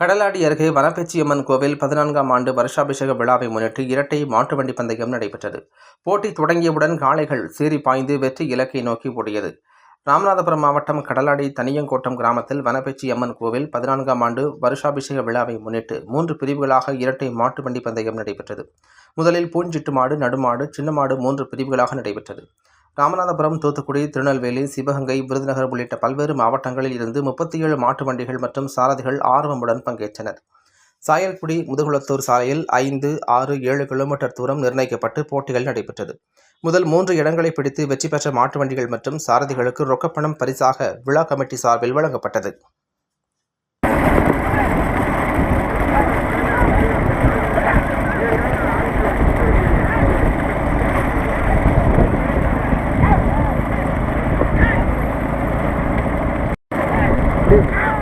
கடலாடி அருகே வனப்பெச்சியம்மன் கோவில் பதினான்காம் ஆண்டு வருஷாபிஷேக விழாவை முன்னிட்டு இரட்டை மாட்டு வண்டி பந்தயம் நடைபெற்றது. போட்டி தொடங்கியவுடன் காளைகள் சீறி பாய்ந்து வெற்றி இலக்கை நோக்கி ஓடியது. ராமநாதபுரம் மாவட்டம் கடலாடி தனியங்கோட்டம் கிராமத்தில் வனப்பெச்சியம்மன் கோவில் பதினான்காம் ஆண்டு வருஷாபிஷேக விழாவை முன்னிட்டு மூன்று பிரிவுகளாக இரட்டை மாட்டு வண்டி பந்தயம் நடைபெற்றது. முதலில் பூஞ்சிட்டு மாடு நடுமாடு சின்ன மாடு மூன்று பிரிவுகளாக நடைபெற்றது. ராமநாதபுரம் தூத்துக்குடி திருநெல்வேலி சிவகங்கை விருதுநகர் உள்ளிட்ட பல்வேறு மாவட்டங்களில் இருந்து முப்பத்தி ஏழு மாட்டு வண்டிகள் மற்றும் சாரதிகள் ஆர்வமுடன் பங்கேற்றனர். சாயல்குடி முதுகுளத்தூர் சாலையில் ஐந்து ஆறு ஏழு கிலோமீட்டர் தூரம் நிர்ணயிக்கப்பட்டு போட்டிகள் நடைபெற்றது. முதல் மூன்று இடங்களை பிடித்து வெற்றி பெற்ற மாட்டு வண்டிகள் மற்றும் சாரதிகளுக்கு ரொக்கப்பணம் பரிசாக விழா கமிட்டி சார்பில் வழங்கப்பட்டது. Yeah.